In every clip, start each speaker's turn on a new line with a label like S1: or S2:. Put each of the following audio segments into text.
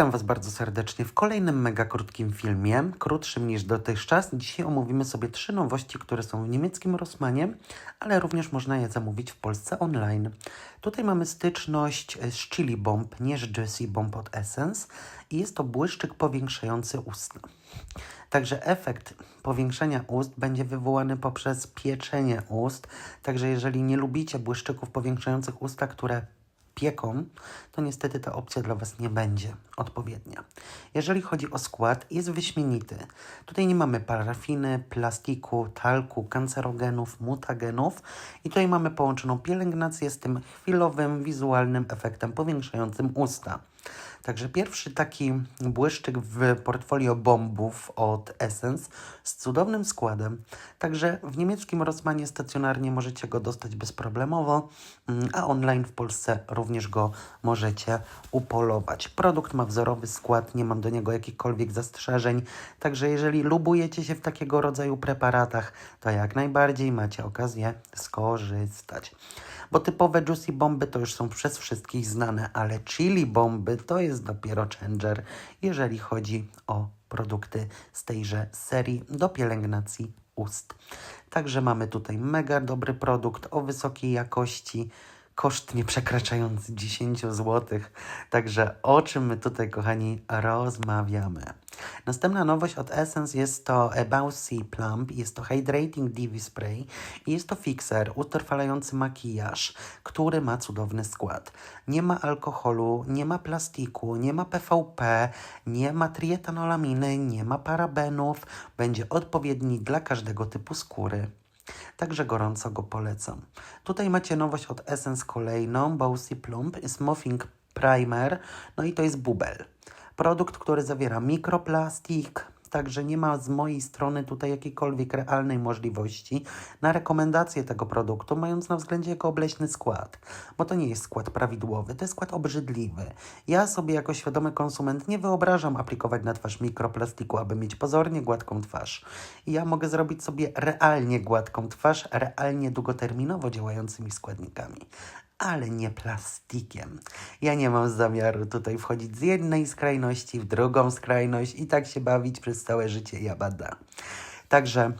S1: Witam Was bardzo serdecznie w kolejnym mega krótkim filmie, krótszym niż dotychczas. Dzisiaj omówimy sobie trzy nowości, które są w niemieckim Rossmanie, ale również można je zamówić w Polsce online. Tutaj mamy styczność z Chili Bomb, nie z Jessie Bomb od Essence i jest to błyszczyk powiększający usta. Także efekt powiększenia ust będzie wywołany poprzez pieczenie ust. Także jeżeli nie lubicie błyszczyków powiększających usta, które pieką, to niestety ta opcja dla Was nie będzie odpowiednia. Jeżeli chodzi o skład, jest wyśmienity. Tutaj nie mamy parafiny, plastiku, talku, kancerogenów, mutagenów i tutaj mamy połączoną pielęgnację z tym chwilowym, wizualnym efektem powiększającym usta. Także pierwszy taki błyszczyk w portfolio bombów od Essence z cudownym składem. Także w niemieckim Rossmanie stacjonarnie możecie go dostać bezproblemowo, mm, a online w Polsce również go możecie upolować. Produkt ma wzorowy skład, nie mam do niego jakichkolwiek zastrzeżeń. Także jeżeli lubujecie się w takiego rodzaju preparatach, to jak najbardziej macie okazję skorzystać. Bo typowe juicy bomby to już są przez wszystkich znane, ale chili bomby to jest dopiero changer, jeżeli chodzi o produkty z tejże serii do pielęgnacji ust. Także mamy tutaj mega dobry produkt o wysokiej jakości, koszt nie przekraczający 10 zł. Także o czym my tutaj, kochani, rozmawiamy? Następna nowość od Essence jest to Bouncy Plump, jest to Hydrating DV Spray i jest to fixer, utrwalający makijaż, który ma cudowny skład. Nie ma alkoholu, nie ma plastiku, nie ma PVP, nie ma trietanolaminy, nie ma parabenów, będzie odpowiedni dla każdego typu skóry. Także gorąco go polecam. Tutaj macie nowość od Essence kolejną, Bouncy Plump, Smoothing Primer, no i to jest bubel. Produkt, który zawiera mikroplastik, także nie ma z mojej strony tutaj jakiejkolwiek realnej możliwości na rekomendację tego produktu, mając na względzie jego obleśny skład, bo to nie jest skład prawidłowy, to jest skład obrzydliwy. Ja sobie jako świadomy konsument nie wyobrażam aplikować na twarz mikroplastiku, aby mieć pozornie gładką twarz. Ja mogę zrobić sobie realnie gładką twarz, realnie długoterminowo działającymi składnikami ale nie plastikiem. Ja nie mam zamiaru tutaj wchodzić z jednej skrajności w drugą skrajność i tak się bawić przez całe życie jabada. Także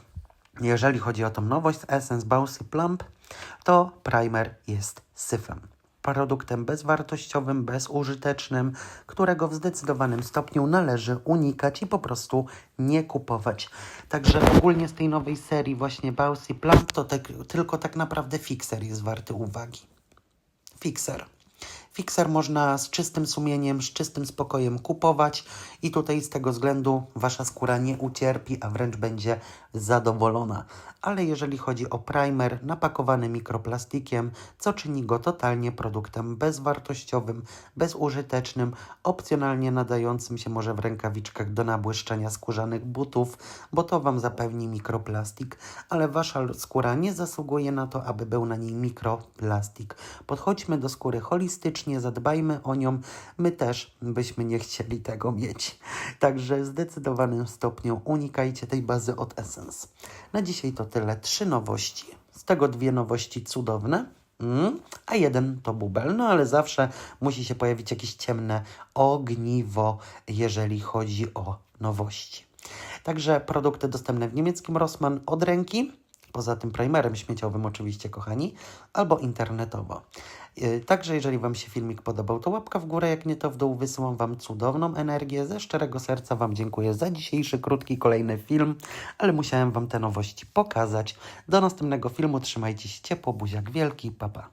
S1: jeżeli chodzi o tą nowość Essence Bouncy Plump, to primer jest syfem. Produktem bezwartościowym, bezużytecznym, którego w zdecydowanym stopniu należy unikać i po prostu nie kupować. Także ogólnie z tej nowej serii właśnie Bouncy Plump to tak, tylko tak naprawdę fixer jest warty uwagi. Fixer. Fixer można z czystym sumieniem, z czystym spokojem kupować i tutaj z tego względu wasza skóra nie ucierpi, a wręcz będzie zadowolona. Ale jeżeli chodzi o primer napakowany mikroplastikiem, co czyni go totalnie produktem bezwartościowym, bezużytecznym, opcjonalnie nadającym się może w rękawiczkach do nabłyszczenia skórzanych butów, bo to wam zapewni mikroplastik, ale wasza skóra nie zasługuje na to, aby był na niej mikroplastik. Podchodźmy do skóry holistycznie, zadbajmy o nią, my też byśmy nie chcieli tego mieć. Także w zdecydowanym stopniu unikajcie tej bazy od Essence. Na dzisiaj to tyle. Trzy nowości. Z tego dwie nowości cudowne. Mm, a jeden to bubel, no ale zawsze musi się pojawić jakieś ciemne ogniwo, jeżeli chodzi o nowości. Także produkty dostępne w niemieckim Rossmann od ręki, poza tym primerem śmieciowym oczywiście, kochani, albo internetowo. Yy, Także jeżeli Wam się filmik podobał, to łapka w górę, jak nie to w dół. Wysyłam Wam cudowną energię. Ze szczerego serca Wam dziękuję za dzisiejszy krótki, kolejny film, ale musiałem Wam te nowości pokazać. Do następnego filmu trzymajcie się ciepło, buziak wielki, papa. Pa.